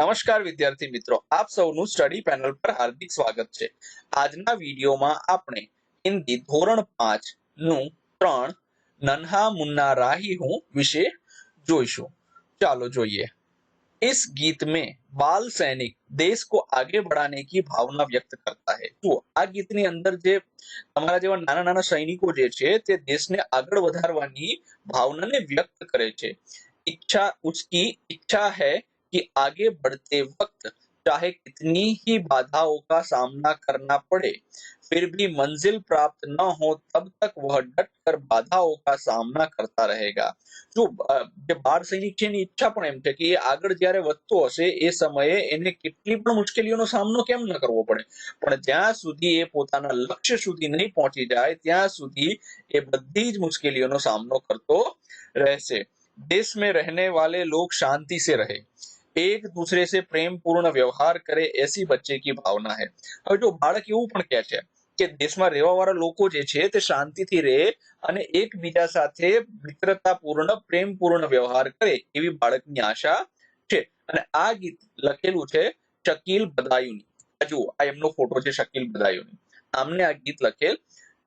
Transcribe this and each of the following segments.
नमस्कार विद्यार्थी मित्रों आप सबन स्टडी पेनल पर हार्दिक स्वागत आज हिंदी धोरण पांच नन्हा मुन्ना राही हूँ विषय जोशु चलो जो इस गीत में बाल सैनिक देश को आगे बढ़ाने की भावना व्यक्त करता है तो आ गीत अंदर जे हमारा जो नाना नाना सैनिकों जे ते देश ने आगे भावना ने व्यक्त करे इच्छा उसकी इच्छा है कि आगे बढ़ते वक्त चाहे कितनी ही बाधाओं का सामना करना पड़े फिर भी मंजिल प्राप्त न हो तब तक वह डट कर બાધાઓ કા સામના કરતા રહેગા જો જે બાળ સૈનિકની ઈચ્છા પણ એમ છે કે એ આગળ જ્યારે વધતો હશે એ સમયે એને કેટલી પણ મુશ્કેલીઓનો સામનો કેમ ન કરવો પડે પણ જ્યાં સુધી એ પોતાના લક્ષ્ય સુધી નહીં પહોંચી જાય ત્યાં સુધી એ બધી જ મુશ્કેલીઓનો સામનો કરતો રહેશે દેશ મેં રહેને વાલે લોગ શાંતિ સે રહે એક दूसरे से प्रेम વ્યવહાર કરે એસી બચ્ચે કી ભાવના હે હવે જો બાળક એવું પણ કહે છે કે દેશમાં રહેવા લોકો જે છે તે શાંતિથી રહે અને એકબીજા સાથે મિત્રતાપૂર્ણ પ્રેમપૂર્ણ વ્યવહાર કરે એવી બાળકની આશા છે અને આ ગીત લખેલું છે શકીલ બદાયુની જુઓ આ એમનો ફોટો છે શકીલ બદાયુની આમને આ ગીત લખેલ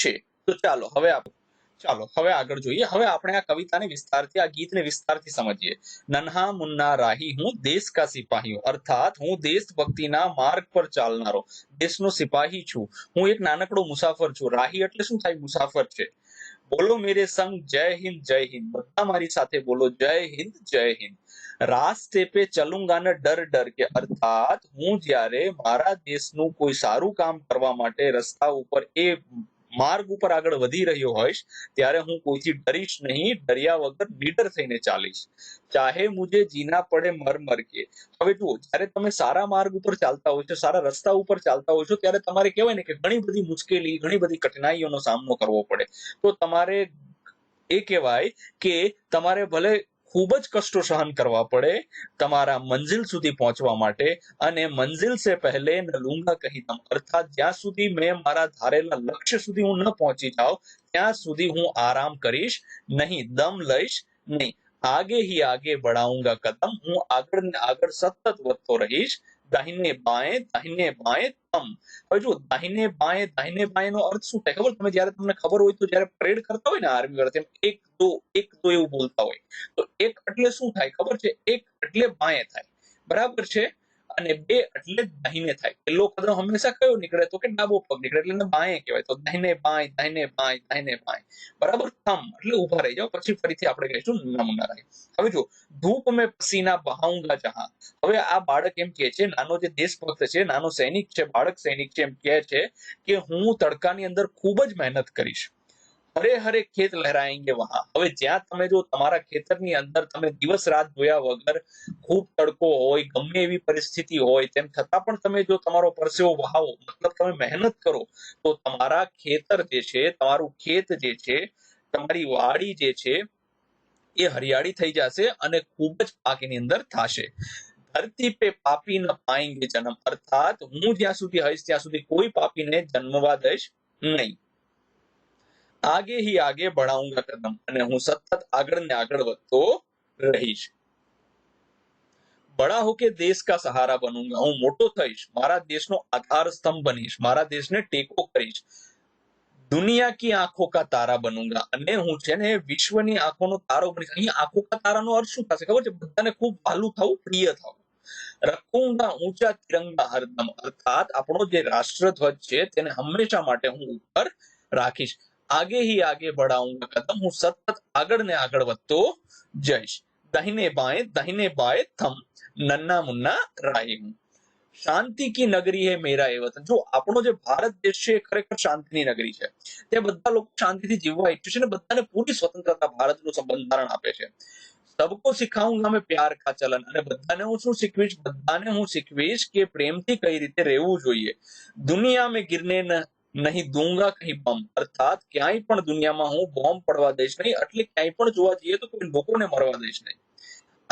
છે તો ચાલો હવે આપણે ચાલો હવે આગળ જોઈએ હવે આપણે આ કવિતાને વિસ્તારથી આ ગીતને વિસ્તારથી સમજીએ નનહા મુન્ના રાહી હું દેશ કા સૈપાઈ હું અર્થાત હું દેશભક્તિ ના માર્ગ પર ચાલનારો દેશ નો સૈપાઈ છું હું એક નાનકડો મુસાફર છું રાહી એટલે શું થાય મુસાફર છે બોલો મેરે સંગ જય હિન્દ જય હિન્દ બધા મારી સાથે બોલો જય હિન્દ જય હિન્દ રાસ્તે પે ચલુંગા ના ડર ડર કે અર્થાત હું જ્યારે મારા દેશ નું કોઈ સારું કામ કરવા માટે રસ્તા ઉપર એ માર્ગ ઉપર આગળ વધી રહ્યો હોઈશ ત્યારે હું કોઈથી ડરીશ નહીં ડર્યા વગર નીડર થઈને ચાલીશ ચાહે મુજે જીના પડે મર મર કે હવે જુઓ જ્યારે તમે સારા માર્ગ ઉપર ચાલતા હોય છો સારા રસ્તા ઉપર ચાલતા હોય છો ત્યારે તમારે કહેવાય ને કે ઘણી બધી મુશ્કેલી ઘણી બધી કઠિનાઈઓનો સામનો કરવો પડે તો તમારે એ કહેવાય કે તમારે ભલે ખૂબ જ કષ્ટો સહન કરવા પડે તમારા મંજિલ સુધી પહોંચવા માટે અને મંજિલ સે પહેલે ન લૂંગા કહી દમ અર્થાત જ્યાં સુધી મેં મારા ધારેલા લક્ષ્ય સુધી હું ન પહોંચી જાઉં ત્યાં સુધી હું આરામ કરીશ નહીં દમ લઈશ નહીં આગે હી આગે બઢાઉંગા કદમ હું આગળ ને આગળ સતત વધતો રહીશ દાહિને બાએ દાહિને બાએ તમ હવે જો દાહિને બાએ દાહિને બાએ નો અર્થ શું થાય ખબર તમે જ્યારે તમને ખબર હોય તો જ્યારે પરેડ કરતા હોય ને આર્મી વાળા એક દો એક દો એવું બોલતા હોય તો એક એટલે શું થાય ખબર છે એક એટલે બાએ થાય બરાબર છે અને બે એટલે દાહીને થાય પેલો કદરો હંમેશા કયો નીકળે તો કે ડાબો પગ નીકળે એટલે એને કહેવાય તો દાહીને બાંય દાહીને બાંય દાહીને બાંય બરાબર થમ એટલે ઉભા રહી જાઓ પછી ફરીથી આપણે કહીશું નમુના રહી હવે જો ધૂપ મેં પસીના બહાઉંગા જહા હવે આ બાળક એમ કહે છે નાનો જે દેશભક્ત છે નાનો સૈનિક છે બાળક સૈનિક છે એમ કહે છે કે હું તડકાની અંદર ખૂબ જ મહેનત કરીશ हरे हरे खेत लहराएंगे वहां हम ज्यादा जो तमारा खेतर नी अंदर तमें दिवस रात जोया वगर खूब तड़को हो गम्मे परिस्थिति हो तेम जो तमारो परसेवो वहाओ मतलब तमें मेहनत करो तो तमारा खेतर जे छे तमारो खेत जे छे तमारी वाड़ी जे छे ये हरियाली थी जासे अने खूब ज अंदर थाशे धरती पे पापी न पाएंगे जन्म अर्थात हूँ ज्यादा हईश त्या कोई पापी ने जन्मवा दईश नहीं आगे ही आगे बढ़ाऊंगा कदम हूं सतत आगे आगे रही बड़ा होके देश का सहारा बनूंगा हूं मोटो थीश मारा देश नो आधार स्तंभ बनीश मारा देश ने टेको करीश दुनिया की आंखों का तारा बनूंगा अने हूं छे ने विश्व ની આંખો નો તારો બનીશ અહીં આંખો કા તારા નો અર્થ શું થશે ખબર છે બધાને ખૂબ વાલું થાઉ પ્રિય થાઉ રખુંગા ઊંચા તિરંગા હરદમ અર્થાત આપણો જે રાષ્ટ્રધ્વજ છે તેને હંમેશા માટે હું ઉપર રાખીશ आगे ही आगे बढ़ाऊंगा कदम हूँ सतत आगड़ ने आगड़ वत्तो जयश दहिने बाए दहिने बाए थम नन्ना मुन्ना राय शांति की नगरी है मेरा ये वतन जो अपनों जो भारत देश है खरेखर शांति की नगरी है ते बदा लोग शांति थी जीववा इच्छुछ ने बदा ने पूरी स्वतंत्रता भारत नो संबंधारण आपे छे सबको सिखाऊंगा मैं प्यार का चलन अने बदा ने उसको सिखवीश बदा ने हूं सिखवीश के प्रेम थी कई रीते रहू जोइए दुनिया में गिरने न નહીં દૂંગા કહીં બોમ્બ અર્થાત ક્યાંય પણ દુનિયામાં હું બોમ્બ પડવા દઈશ નહીં એટલે ક્યાંય પણ જોવા જઈએ તો કોઈ લોકોને મરવા દઈશ નહીં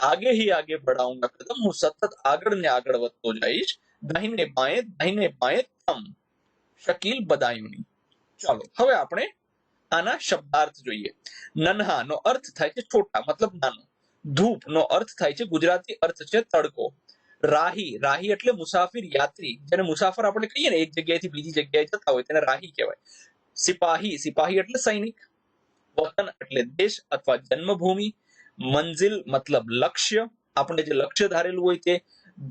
આગે હી આગે બઢાઉંગા કદમ હું સતત આગળ ને આગળ વધતો જઈશ દાહિને બાએ દાહિને બાએ તમ શકીલ બદાયુની ચાલો હવે આપણે આના શબ્દાર્થ જોઈએ નન્હા નો અર્થ થાય છે છોટા મતલબ નાનો ધૂપ નો અર્થ થાય છે ગુજરાતી અર્થ છે તડકો રાહી રાહી એટલે મુસાફિર યાત્રી જેને મુસાફર આપણે કહીએ ને એક જગ્યાએથી બીજી જગ્યાએ જતા હોય તેને રાહી કહેવાય સિપાહી સિપાહી એટલે સૈનિક વતન એટલે દેશ અથવા જન્મભૂમિ મંજિલ મતલબ લક્ષ્ય આપણે જે લક્ષ્ય ધારેલું હોય તે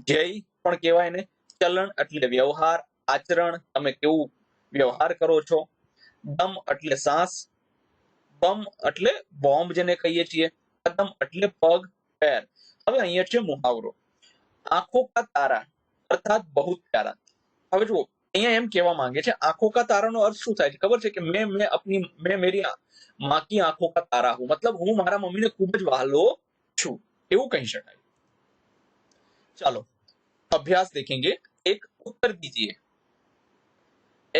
ધ્યેય પણ કહેવાય ને ચલણ એટલે વ્યવહાર આચરણ તમે કેવું વ્યવહાર કરો છો દમ એટલે શ્વાસ બમ એટલે બોમ્બ જેને કહીએ છીએ કદમ એટલે પગ પેર હવે અહીંયા છે મુહાવરો आंखों का तारा अर्थात बहुत प्यारा अब जो यहां एम केवा मांगे छे आंखों का तारा નો અર્થ શું થાય કબર છે કે મે મે અપની મે મેરી માકી આંખો કા તારા હું મતલબ હું મારા મમ્મી ને કુંજ વાહલો છું એવું કહી શકાય ચાલો અભ્યાસ દેખेंगे एक उत्तर दीजिए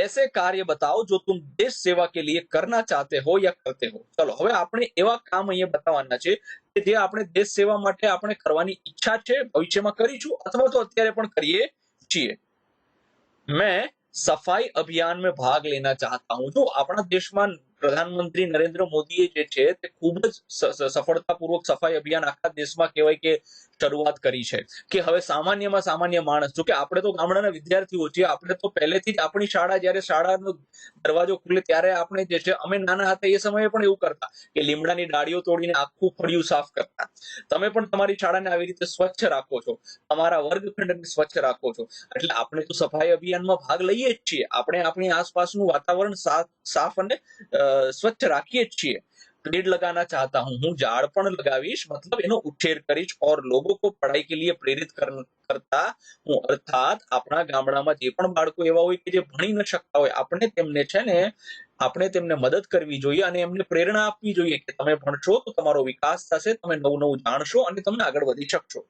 ऐसे कार्य बताओ जो तुम देश सेवा के लिए करना चाहते हो या करते हो चलो हमें अपने एवा काम ये बताना चाहिए कि थे अपने देश सेवा માટે આપણે કરવાની ઈચ્છા છે ભવિષ્યમાં કરીશું अथवा તો અત્યારે પણ કરીએ છીએ મેં સફાઈ અભિયાન મે ભાગ લેના ચાહતા હું જો આપણા દેશમાં प्रधानमंत्री नरेंद्र मोदी જે છે તે ખૂબ જ સફળતાપૂર્વક સફાઈ અભિયાન આખા દેશમાં કહેવાય કે શરૂઆત કરી છે કે હવે સામાન્યમાં સામાન્ય માણસ જો કે આપણે તો ગામડાના વિદ્યાર્થીઓ છીએ આપણે તો પહેલેથી જ આપણી શાળા જ્યારે શાળાનો દરવાજો ખુલે ત્યારે આપણે જે છે અમે નાના હતા એ સમયે પણ એવું કરતા કે લીમડાની ડાળીઓ તોડીને આખું ફળિયું સાફ કરતા તમે પણ તમારી શાળાને આવી રીતે સ્વચ્છ રાખો છો તમારા વર્ગખંડને સ્વચ્છ રાખો છો એટલે આપણે તો સફાઈ અભિયાનમાં ભાગ લઈએ જ છીએ આપણે આપણી આસપાસનું વાતાવરણ સાફ અને સ્વચ્છ રાખીએ જ છીએ पेड़ लगाना चाहता हूँ हूँ झाड़पण लगावीश मतलब इन उठेर करीश और लोगों को पढ़ाई के लिए प्रेरित कर, करता हूँ अर्थात अपना गामा भाई न सकता हो अपने अपने मदद करनी जो प्रेरणा अपनी जो ते भो तो तमो विकास ते नव नव जाशो तब आगे सकसो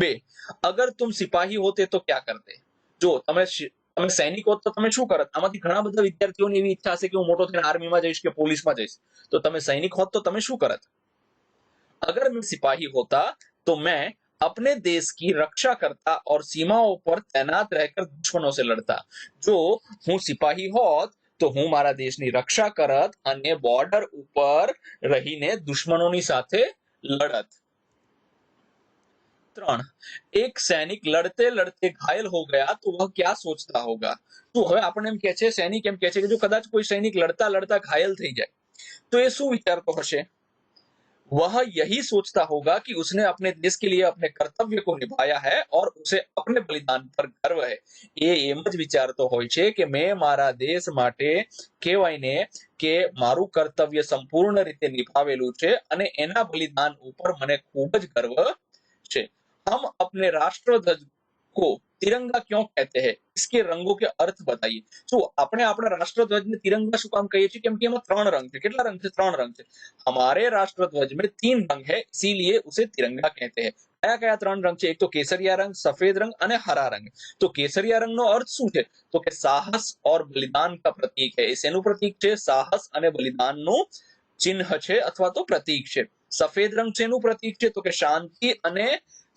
बे अगर तुम सिपाही होते तो क्या करते जो तब अगर सैनिक होता तो मैं क्या करता हमारी ઘણા બધા વિદ્યાર્થીઓને એવી ઈચ્છા છે કે હું મોટો થઈને આર્મીમાં જઈશ કે પોલીસમાં જઈશ તો તમે સૈનિક હોત તો તમે શું કરત અગર હું સિપાહી હોતા તો મેં અપને દેશ કી રક્ષા કરતા ઓર સીમાઓ પર તૈનાત રહેકર દુશ્મનો સે લડતા જો હું સિપાહી હોત તો હું મારા દેશ ની રક્ષા કરત અન્ય બોર્ડર ઉપર રહીને દુશ્મનો ની સાથે લડત त्राण एक सैनिक लड़ते लड़ते घायल हो गया तो वह क्या सोचता होगा तो हम अपने हम सैनिक एम कहे जो कदाच कोई सैनिक लड़ता लड़ता घायल थी जाए तो ये शु विचार तो हसे वह यही सोचता होगा कि उसने अपने देश के लिए अपने कर्तव्य को निभाया है और उसे अपने बलिदान पर गर्व है ये एमज विचार तो हो मारा देश माटे कहवाई ने के मारू कर्तव्य संपूर्ण रीते निभालू है एना बलिदान पर मैंने खूबज गर्व है हम अपने राष्ट्र ध्वज को तिरंगा क्यों कहते हैं इसके रंगों के अर्थ बताइए तो अपने अपने राष्ट्र ध्वज में तिरंगा शुक कही क्योंकि रंग थे कितना रंग थे त्राण रंग थे हमारे राष्ट्र ध्वज में तीन रंग है इसीलिए उसे तिरंगा कहते हैं क्या क्या त्राण रंग है एक तो केसरिया रंग सफेद रंग और हरा रंग तो केसरिया रंग नो अर्थ शू है तो के साहस और बलिदान का प्रतीक है इसे प्रतीक है साहस और बलिदान नो चिन्ह है अथवा तो प्रतीक है सफेद रंग से प्रतीक है तो शांति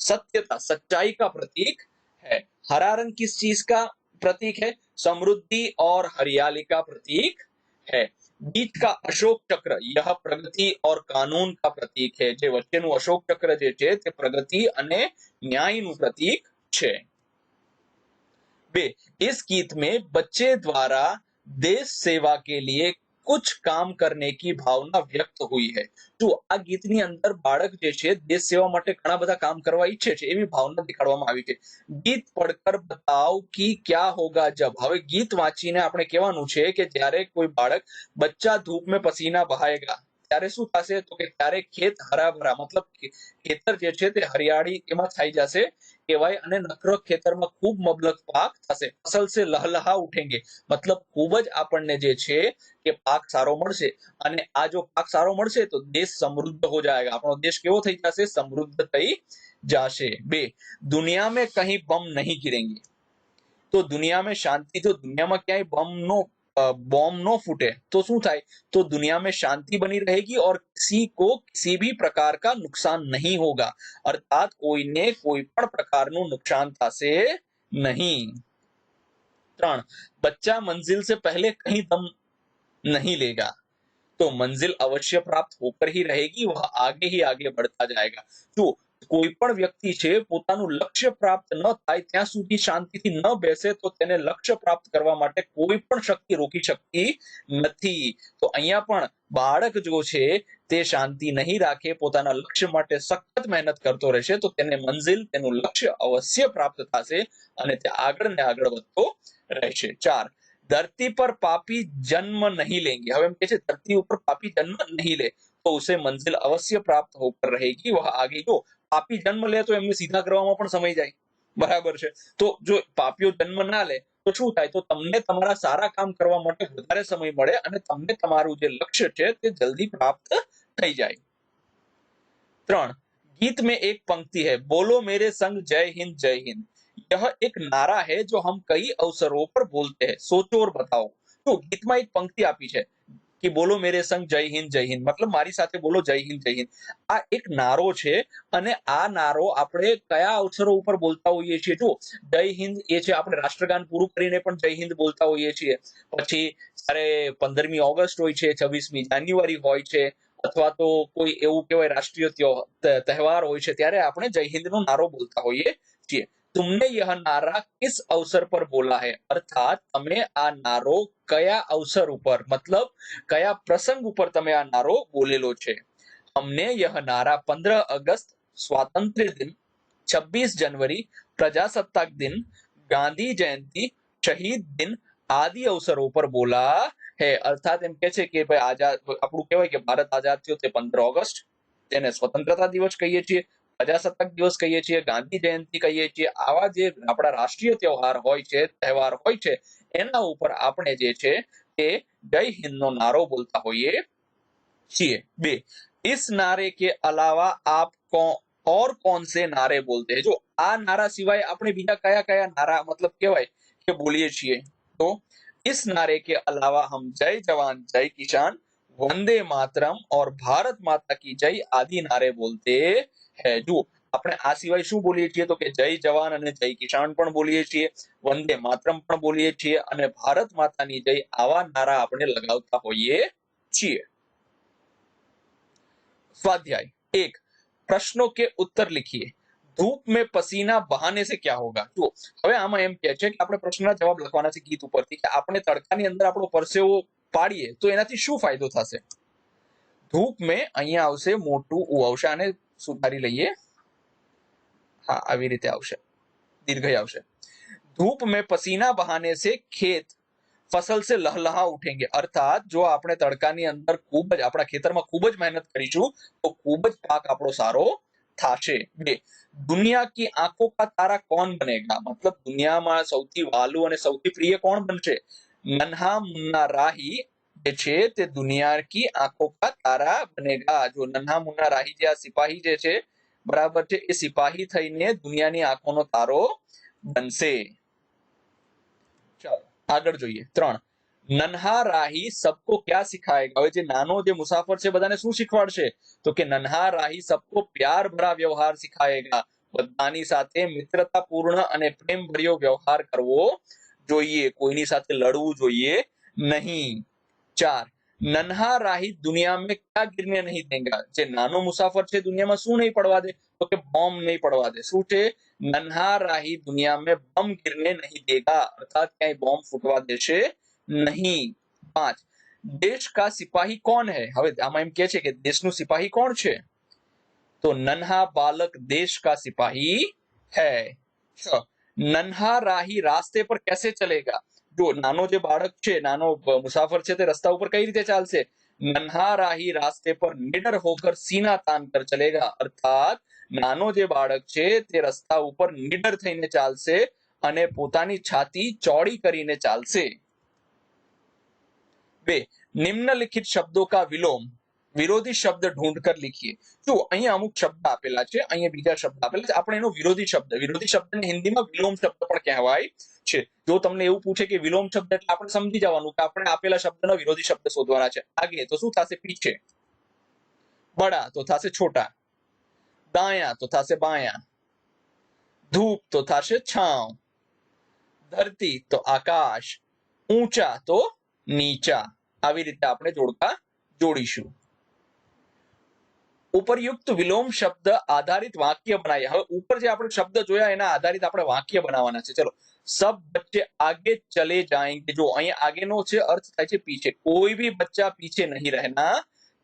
सत्यता सच्चाई का प्रतीक है हरा रंग किस चीज का प्रतीक है समृद्धि और हरियाली का प्रतीक है बीच का अशोक चक्र यह प्रगति और कानून का प्रतीक है છે જે વચ્ચેનું અશોક ચક્ર જે છે प्रगति अने न्याय नु प्रतीक छे बे इस गीत में बच्चे द्वारा देश सेवा के लिए कुछ કામ કરને કી ભાવના વ્યક્ત हुई है જો આ ગીતની અંદર બાળક જે છે દેશ સેવા માટે ઘણા બધા કામ કરવા ઈચ્છે છે એવી ભાવના દેખાડવામાં આવી છે ગીત પડકર બતાવ કી ક્યા હોગા જબ હવે ગીત વાંચીને આપણે કહેવાનું છે કે જ્યારે કોઈ બાળક બચ્ચા ધૂપ મે પસીના બહાયેગા ત્યારે શું થશે તો કે ત્યારે ખેત હરાભરા મતલબ ખેતર જે છે તે હરિયાળી એમાં થઈ જશે કહેવાય અને નકરો ખેતરમાં ખૂબ મબલક પાક થશે ફસલ છે લહલહા ઉઠેંગે મતલબ ખૂબ જ આપણને જે છે કે પાક સારો મળશે અને આ જો પાક સારો મળશે તો દેશ સમૃદ્ધ હો જાયગા આપણો દેશ કેવો થઈ જશે સમૃદ્ધ થઈ જશે બે દુનિયા મે કહી બમ નહીં ગિરેંગે તો દુનિયા મેં શાંતિ તો દુનિયામાં ક્યાંય બમ નો બોમ્બ નો ફૂટે तो શું થાય तो दुनिया में शांति बनी रहेगी और किसी को किसी भी प्रकार का नुकसान नहीं होगा अर्थात कोई કોઈને કોઈ પણ नुकसान था से नहीं ત્રણ बच्चा मंजिल से पहले कहीं दम नहीं लेगा तो मंजिल अवश्य प्राप्त होकर ही रहेगी वह आगे ही आगे बढ़ता जाएगा तो કોઈપણ વ્યક્તિ છે પોતાનું લક્ષ્ય પ્રાપ્ત ન થાય ત્યાં સુધી શાંતિથી ન બેસે તો તેને લક્ષ્ય પ્રાપ્ત કરવામાં માટે કોઈ પણ શક્તિ રોકી શકે નહીં તો અહીંયા પણ બાળક જો છે તે શાંતિ નહી રાખે પોતાનું લક્ષ્ય માટે સખત મહેનત કરતો રહેશે તો તેને મંઝિલ તેનું લક્ષ્ય અવશ્ય પ્રાપ્ત થાશે અને તે આગળ ને આગળ વધતો રહેશે ચાર ધરતી પર પાપી જન્મ નહીં લેંગી હવે આપણે કહી છે ધરતી ઉપર પાપી જન્મ નહીં લે તો ઉસે મંઝિલ અવશ્ય પ્રાપ્ત હો પર રહેશે વહ આગળ જો पापी जन्म ले तो एम ने सीधा करवामा पण समय जाय बराबर छे तो जो पापीयो जन्म ना ले तो શું થાય તો તમને તમારું सारा काम કરવા માટે વધારે સમય મળે અને તમને તમારું જે લક્ષ્ય છે તે જલ્દી પ્રાપ્ત થઈ જાય ત્રણ ગીત મે એક પંક્તિ હે બોલો મેરે સંગ જય હિન્દ જય હિન્દ યહ એક નારા હે જો હમ કઈ અવસરો પર બોલતે હે સોચો ઓર બતાવો જો ગીત મે એક પંક્તિ આપી છે કે બોલો મેરે સંગ જય હિન્દ જય હિન્દ મતલબ મારી સાથે બોલો જય હિન્દ જય હિન્દ આ એક નારો છે અને આ નારો આપણે કયા અવસરો ઉપર બોલતા હોઈએ છીએ જો જય હિન્દ એ છે આપણે રાષ્ટ્રગાન પૂરું કરીને પણ જય હિન્દ બોલતા હોઈએ છીએ પછી જ્યારે પંદરમી ઓગસ્ટ હોય છે છવ્વીસમી જાન્યુઆરી હોય છે અથવા તો કોઈ એવું કહેવાય રાષ્ટ્રીય તહેવાર હોય છે ત્યારે આપણે જય હિન્દ નો નારો બોલતા હોઈએ છીએ તમને યહ નારા કિસ અવસર પર બોલા હે અર્થાત તમે આ નારો કયા અવસર ઉપર મતલબ કયા પ્રસંગ ઉપર તમે આ નારો બોલેલો છે અમને યહ નારા 15 اگસ્ટ સ્વતંત્ર દિન 26 જાન્યુઆરી પ્રજા સપ્તાહ દિન ગાંધી જયંતિ શહીદ દિન આદી અવસરો પર બોલા હે અર્થાત એમ કહે છે કે ભાઈ આજા આપણું કહેવાય કે ભારત આઝાદ થયો તે 15 اگસ્ટ તેને સ્વતંત્રતા દિવસ કહીએ છે 57 દિવસ કહીએ છીએ ગાંધી જયંતી કહીએ છીએ આ વાજે આપણો રાષ્ટ્રીય તહેવાર હોય છે તહેવાર હોય છે એના ઉપર આપણે જે છે કે દઈ હિન્દ નો નારો બોલતા હોઈએ છીએ બે ਇਸ નારે કે અલાવા આપકો ઓર કૌનસે નારે બોલતે જો આ નારા સિવાય આપણે બીયા કયા કયા નારા મતલબ કેવાય કે બોલિયે છીએ તો ਇਸ નારે કે અલાવા હમ જય જવાન જય કિસાન वंदे मातरम और भारत माता की जय आदि नारे बोलते है जो अपने आ सीवाय शू बोलीये तो जय जवान जय किसान बोलीये छे वंदे मातरम बोलीये छे भारत माता जय आवा नारा अपने लगवाता हो स्वाध्याय एक प्रश्नों के उत्तर लिखिए धूप में पसीना बहाने से क्या होगा जो हम आम कहते हैं कि अपने प्रश्न जवाब लखवा गीत पर अपने तड़का अंदर आप परसेव પાડીએ તો એનાથી શું ફાયદો થશે ધૂપ મેં અહીં આવશે મોટું ઊવ આવશે અને સુતારી લઈએ હા આવી રીતે આવશે દીર્ઘય આવશે ધૂપ મેં પરસેવા વહાને સે ખેત ફસલ સે લહલહા ઉઠેંગે અર્થાત જો આપણે તડકાની અંદર ખૂબ જ આપડા ખેતરમાં ખૂબ જ મહેનત કરીશું તો ખૂબ જ પાક આપણો સારો થાશે બે દુનિયા કે આખો કા તારા કોણ બનેગા મતલબ દુનિયા માં સૌથી વાલુ અને સૌથી પ્રિય કોણ બનશે नन्हा मुन्ना राही ते दुनिया की आंखों का तारा बनेगा जो नन्हा मुन्ना राही जैसा सिपाही जैसे बराबर सिपाही था इन्हें दुनिया ने आंखों नो तारो बन से सबको क्या सिखाएगा मुसाफर से बताने सुन सिखवार तो नन्हा राही सबको प्यार भरा व्यवहार सिखाएगा बदानी मित्रता पूर्ण प्रेम भरियो व्यवहार करवो જોઈએ કોઈની સાથે લડવું જોઈએ નહીં 4 ننહા રાહી દુનિયા મેં ક્યા ગિરને નહીં દેંગા જે નાનો મુસાફર છે દુનિયામાં શું નહીં પડવા દે તો કે બોમ્બ નહીં પડવા દે સૂચે ننહા રાહી દુનિયા મેં બોમ્બ ગિરને નહીં દેગા અર્થાત ક્યાં બોમ્બ ફટવા દેશે નહીં 5 દેશ કા સિપાહી કોન હે હવે આમે એમ કે છે કે દેશનો સિપાહી કોણ છે તો ننહા બાળક દેશ કા સિપાહી હૈ સ नन्हा राही रास्ते पर कैसे चलेगा जो नानो जो बाड़क छे नानो मुसाफर छे रस्ता ऊपर कई रीते चाल से नन्हा राही रास्ते पर निडर होकर सीना तान कर चलेगा अर्थात नानो जो बाड़क छे ते रस्ता ऊपर निडर थईने चाल से अने पोतानी छाती चौड़ी करीने चाल से बे निम्नलिखित शब्दों का विलोम विरोधी शब्द ढूंढकर लिखिए तो અહીં અમુક શબ્દ આપેલા છે અહીં બીજો શબ્દ આપેલા છે આપણે એનો વિરોધી શબ્દ વિરોધી શબ્દને હિન્દીમાં વિલમ શબ્દ પણ કહેવાય છે જો તમને એવું પૂછે કે વિલમ શબ્દ એટલે આપણે સમજી જવાનું કે આપણે આપેલા શબ્દનો વિરોધી શબ્દ શોધવાનો છે આગે તો શું થાશે પીછે બડા તો થાશે છોટા દાયા તો થાશે બાયા ધૂપ તો થાશે છાંઉ ધરતી તો આકાશ ઊંચા તો નીચા આવી રીતે આપણે જોડકા જોડી ຊું उपरयुक्त विलोम शब्द आधारित वक्य बनाया हम ऊपर जो आप शब्द जो आधारित अपने वक्य बना चलो सब बच्चे आगे चले जाएंगे जो आगे नो अर्थ थे पीछे कोई भी बच्चा पीछे नहीं रहना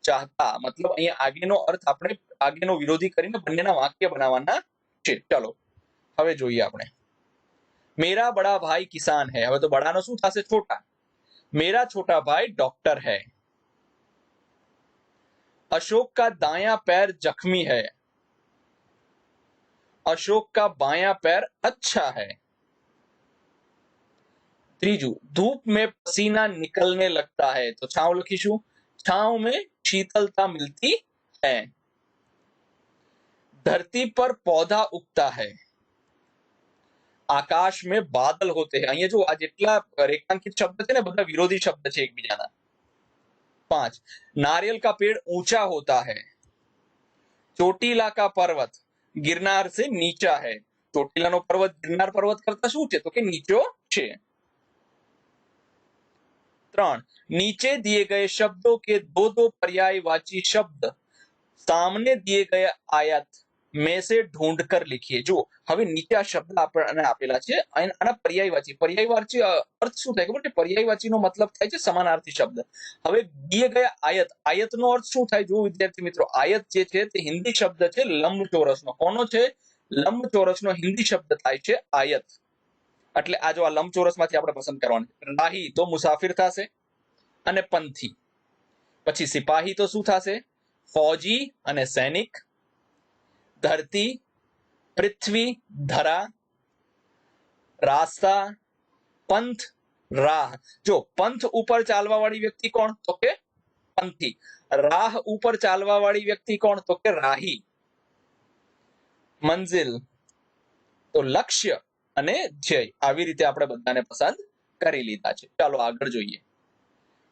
चाहता मतलब आगे नो अर्थ अपने आगे नो विरोधी कर बनेक्य बना चलो हम जो अपने मेरा बड़ा भाई किसान है हम तो बड़ा ना शू छोटा मेरा छोटा भाई डॉक्टर है अशोक का दाया पैर जख्मी है अशोक का बाया पैर अच्छा है त्रिजु धूप में पसीना निकलने लगता है तो छाव लखीशु छाव में शीतलता मिलती है धरती पर पौधा उगता है बादल होते हैं ये जो आज इतना रेखांकित शब्द थे ना बता विरोधी शब्द थे एक भी એકબીજાના पांच नारियल का पेड़ ऊंचा होता है चोटीला का पर्वत गिरनार से नीचा है चोटीला नो पर्वत गिरनार पर्वत करता शू तो नीचो छे त्रण नीचे दिए गए शब्दों के दो दो पर्याय वाची शब्द सामने दिए गए आयत મેસે ઢૂંઢકર લખીએ જુઓ હવે નીચે શબ્દ આપણને આપેલા છે આના પર્યાયવાચી પર્યાયવાચી અર્થ શું થાય ખબર પર્યાયવાચીનો મતલબ થાય છે સમાનાર્થી શબ્દ હવે દિયે ગયા આયત આયતનો અર્થ શું થાય જુઓ વિદ્યાર્થી મિત્રો આયત જે છે તે હિન્દી શબ્દ છે લંબચોરસનો કોનો છે લંબચોરસનો હિન્દી શબ્દ થાય છે આયત એટલે આ જો આ લંબ લંબચોરસમાંથી આપણે પસંદ કરવાની રાહી તો મુસાફિર થશે અને પંથી પછી સિપાહી તો શું થશે ફોજી અને સૈનિક धरती पृथ्वी धरा रास्ता पंथ राह जो पंथ ऊपर चालवा वाली व्यक्ति कौन तो के पंथी राह ऊपर चालवा वाली व्यक्ति कौन तो के राही मंजिल तो लक्ष्य ध्यय आते अपने बदाने पसंद कर लीधा चलो आग जो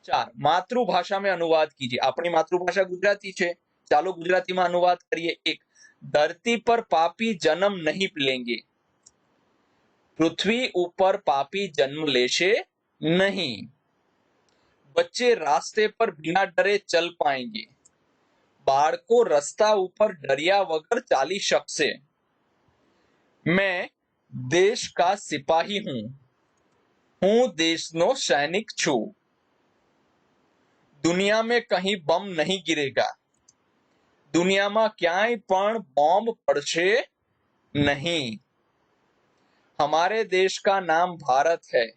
चार मतृभाषा में अनुवाद कीजिए अपनी मतृभाषा गुजराती है चलो गुजराती में अनुवाद करिए एक धरती पर पापी जन्म नहीं लेंगे पृथ्वी ऊपर पापी जन्म लेशे नहीं बच्चे रास्ते पर बिना डरे चल पाएंगे बाढ़ को रास्ता ऊपर डरिया वगर चाली शकसे मैं देश का सिपाही हूं हूं देश नो सैनिक छू दुनिया में कहीं बम नहीं गिरेगा દુનિયામાં ક્યાંય પણ બોમ્બ પડશે નહીં हमारे देश का नाम भारत है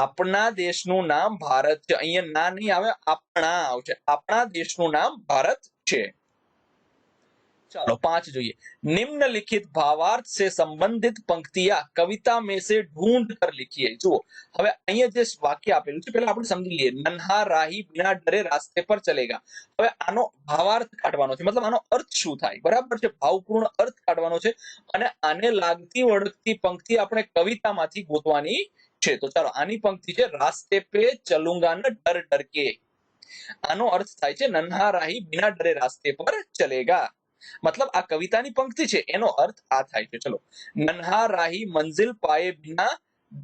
આપણા દેશનું નામ ભારત છે અહીંયા ના નહીં આવે આપણા આવશે આપણા દેશનું નામ ભારત છે ચાલો પાંચ જોઈએ નિમ્નલિખિત ભાવાર્થ સે સંબંધિત પંક્તિયા કવિતા મેં સે ઢૂંઢ કર લિખીએ જુઓ હવે અહીંયા જે વાક્ય આપેલું છે પહેલા આપણે સમજી લઈએ નન્હા રાહી બિના ડરે રાસ્તે પર ચલેગા હવે આનો ભાવાર્થ કાઢવાનો છે મતલબ આનો અર્થ શું થાય બરાબર છે ભાવપૂર્ણ અર્થ કાઢવાનો છે અને આને લાગતી વળગતી પંક્તિ આપણે કવિતામાંથી ગોતવાની છે તો ચાલો આની પંક્તિ છે રાસ્તે પે ચલુંગા ન ડર ડર કે આનો અર્થ થાય છે નન્હા રાહી બિના ડરે રાસ્તે પર ચલેગા मतलब आ कविता पंक्ति है यो अर्थ आए चलो नन्हा राही मंजिल पाए बिना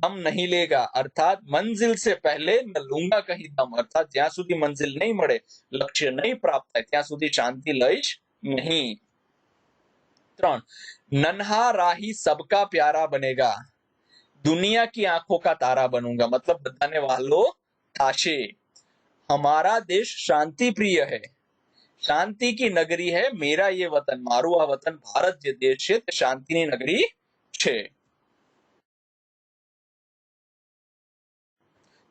दम नहीं लेगा अर्थात मंजिल से पहले न लूंगा कहीं दम अर्थात ज्यादा सुधी मंजिल नहीं मड़े लक्ष्य नहीं प्राप्त है त्या सुधी शांति लईश नहीं नन्हा राही सबका प्यारा बनेगा दुनिया की आंखों का तारा बनूंगा मतलब बताने वालों ताशे हमारा देश शांति प्रिय है शांति की नगरी है मेरा यह वतन मारुवा वतन भारत देशे शांति की नगरी छे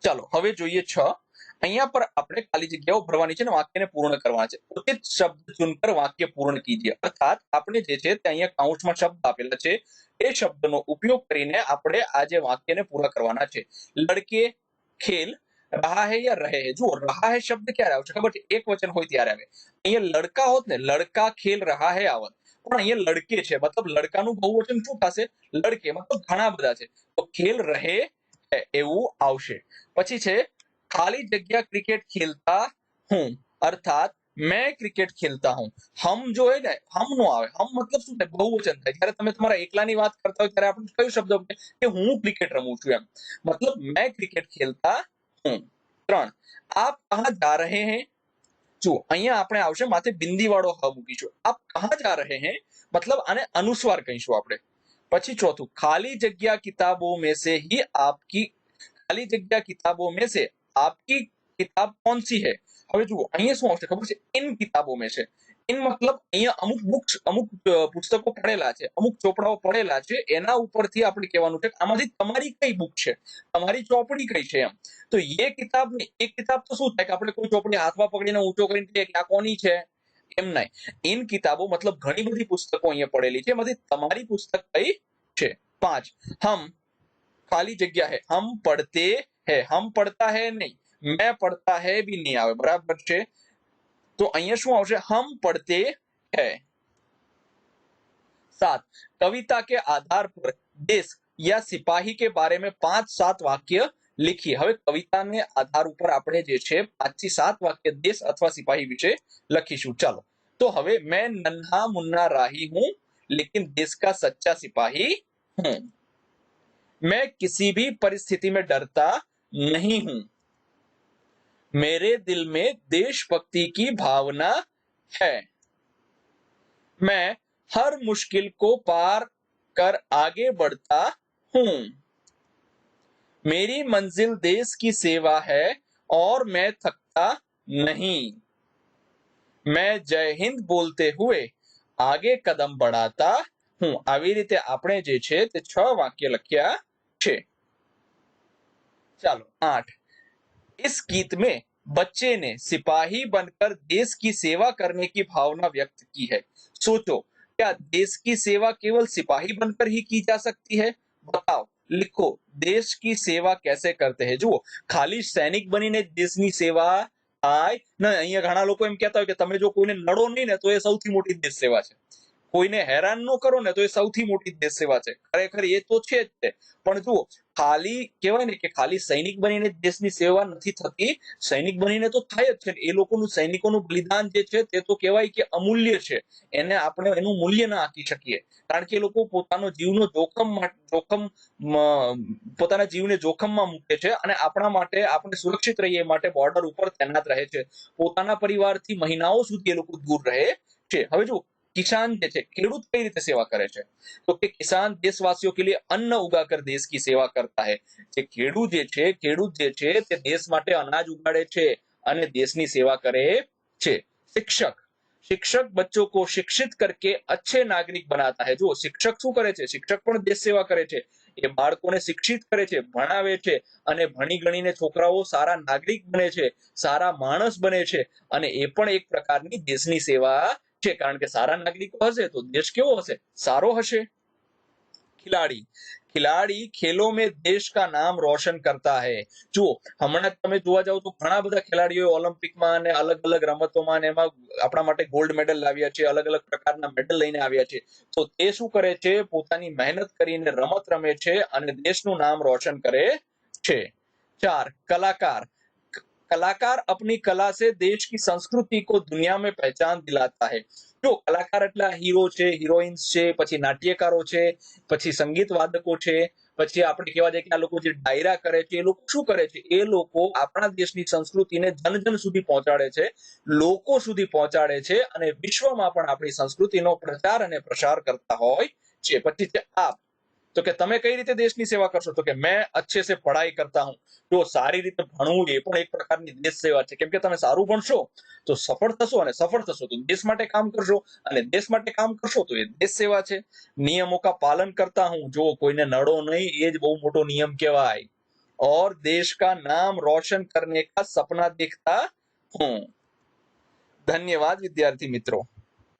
चलो अबे જોઈએ 6 અહીંયા પર આપણે ખાલી જગ્યાઓ ભરવાની છે ને વાક્યને પૂર્ણ કરવાનું છે પોતે શબ્દ ચૂનંકર વાક્ય પૂર્ણ कीजिए अर्थात આપણે જે છે તે અહીંયા કૌંસમાં શબ્દ આપેલા છે એ શબ્દનો ઉપયોગ કરીને આપણે આ જે વાક્યને પૂરો કરવાનો છે लड़के खेल रहा है या रहे है जो रहा है शब्द क्या रहा है बट एक वचन हो त्यार लड़का होत ने लड़का खेल रहा है आवत लड़के छे मतलब लड़का नु बहुवचन शू थे लड़के मतलब घना बदा तो खेल रहे खाली जगह क्रिकेट खेलता हूँ अर्थात मैं क्रिकेट खेलता हूँ हम जो है ना हम नो आवे हम मतलब शू बहुवचन थे जय तुम्हारा एकला करता हो तरह आप क्यों शब्द हो हूँ क्रिकेट रमू छू मतलब मैं क्रिकेट खेलता હું ત્રણ આપ કહા જા રહે હે જુઓ અહીંયા આપણે આવશે માથે બિંદી વાળો હ મૂકીશું આપ કહા જા રહે હે મતલબ આને અનુસ્વાર કહીશું આપણે પછી ચોથું ખાલી જગ્યા કિતાબો મેં સે હી આપકી ખાલી જગ્યા કિતાબો મેં સે આપકી કિતાબ કોણ સી હે હવે જુઓ અહીંયા શું આવશે ખબર છે ઇન કિતાબો મે છે ઇન મતલબ અહીંયા અમુક બુક્સ અમુક પુસ્તકો પડેલા છે અમુક ચોપડાઓ પડેલા છે એના ઉપરથી આપણે કહેવાનું છે કે આમાંથી તમારી કઈ બુક છે તમારી ચોપડી કઈ છે એમ તો એ કિતાબ ને એ કિતાબ તો શું થાય કે આપણે કોઈ ચોપડી હાથમાં પકડીને ઊંચો કરીને કહીએ કે આ કોની છે એમ નહીં ઇન કિતાબો મતલબ ઘણી બધી પુસ્તકો અહીંયા પડેલી છે એમાંથી તમારી પુસ્તક કઈ છે પાંચ હમ ખાલી જગ્યા હે હમ પડતે હે હમ પડતા હે નહીં मैं पढ़ता है भी नहीं आवे बराबर छे तो आज ये શું આવશે હમ પડતે હે સાત કવિતા કે આધાર પર દેશ يا સૈપાઈ કે બારે મે પાંચ સાત વાક્ય લખી요 હવે કવિતા ને આધાર ઉપર આપણે જે છે પાંચ થી સાત વાક્ય દેશ अथवा સૈપાઈ વિશે લખીશું ચાલો તો હવે મે નન્હા મુન્ના રાહી હું લેકિન દેશ કા સચ્ચા સૈપાઈ હું મે કિસી ભી પરિસ્થિતિ મે ડરતા નહીં હું मेरे दिल में देशभक्ति की भावना है मैं हर मुश्किल को पार कर आगे बढ़ता हूँ मेरी मंजिल देश की सेवा है और मैं थकता नहीं मैं जय हिंद बोलते हुए आगे कदम बढ़ाता हूं આવી रीते अपने જે છે તે છ વાક્ય इस गीत में बच्चे ने सिपाही बनकर देश की सेवा करने की भावना व्यक्त की है सोचो क्या देश की सेवा केवल सिपाही बनकर ही की जा सकती है बताओ लिखो देश की सेवा कैसे करते हैं જુઓ ખાલી સૈનિક બનીને દેશની સેવા सेवा ને અહીંયા ઘણા લોકો એમ કહેતા હોય કે તમે જો કોઈને લડો નહીં ને તો એ સૌથી મોટી देश सेवा है કોઈને હેરાન ન કરો ને તો એ સૌથી મોટી દેશ સેવા છે ખરેખર એ તો છે જ તે પણ જુઓ ખાલી કહેવાય ને કે ખાલી સૈનિક બનીને દેશની સેવા નથી થતી સૈનિક બનીને તો થાય જ છે એ લોકોનું સૈનિકોનું બલિદાન જે છે તે તો કહેવાય કે અમૂલ્ય છે એને આપણે એનું મૂલ્ય ના આપી શકીએ કારણ કે એ લોકો પોતાનો જીવનો જોખમ જોખમ પોતાના જીવને જોખમમાં મૂકે છે અને આપણા માટે આપણે સુરક્ષિત રહીએ માટે બોર્ડર ઉપર તૈનાત રહે છે પોતાના પરિવારથી મહિનાઓ સુધી એ લોકો દૂર રહે છે હવે જો किसान જે છે ખેડૂત કઈ રીતે સેવા કરે છે તો કે કિસાન દેશવાસીઓ કે લીએ અન્ન ઉગાકર દેશ કી સેવા કરતા હે જે ખેડૂત જે છે ખેડૂત જે છે તે દેશ માટે અનાજ ઉગાડે છે અને દેશની સેવા કરે છે શિક્ષક શિક્ષક બચ્ચો કો શિક્ષિત કરકે અચ્છે નાગરિક બનાતા હે જો શિક્ષક શું કરે છે શિક્ષક પણ દેશ સેવા કરે છે એ બાળકોને શિક્ષિત કરે છે ભણાવે છે અને ભણી ગણીને છોકરાઓ સારા નાગરિક બને છે સારા માણસ બને છે અને એ પણ એક પ્રકારની દેશની સેવા કે કારણ કે સારા નાગરિકો હશે તો ઉદ્દેશ કેવો હશે સારો હશે ખેલાડી ખેલાડી ખેલો મે દેશ કા નામ રોશન કરતા હે જો હમણા તમે જોવા જાઓ તો ઘણા બધા ખેલાડીઓ ઓલિમ્પિક માં ને અલગ અલગ રમતો માં ને માં આપડા માટે ગોલ્ડ મેડલ લાવ્યા છે અલગ અલગ પ્રકારના મેડલ લઈને આવ્યા છે તો તે શું કરે છે પોતાની મહેનત કરીને રમત રમે છે અને દેશ નું નામ રોશન કરે છે ચાર કલાકાર कलाकार अपनी कला से देश की संस्कृति को दुनिया में पहचान दिलाता है जो तो कलाकार एटला हीरो छे हीरोइंस छे पछि नाट्यकारो छे पछि संगीत वादको छे डायरा करे छे करे छे देश नी सुधी पहुंचाडे सुधी पहुंचाडे विश्व संस्कृति नो प्रचार प्रसार करता हो छे आप તો કે તમે કઈ રીતે દેશની સેવા કરશો તો કે મેં अच्छे से पढ़ाई करता हूं तो सारी रीते भणू जे पण एक प्रकार नी देश सेवा छे કેમ કે તમે સારું ભણશો તો સફર થશો અને સફર થશો તો દેશ માટે કામ કરજો અને દેશ માટે કામ કરશો તો એ દેશ સેવા છે નિયમો કા પાલન કરતા હું જો કોઈને નડો નઈ એ જ બહુ મોટો નિયમ કેવાય ઓર દેશ કા નામ રોશન કરને કા સપના દેખતા હું ધન્યવાદ વિદ્યાર્થી મિત્રો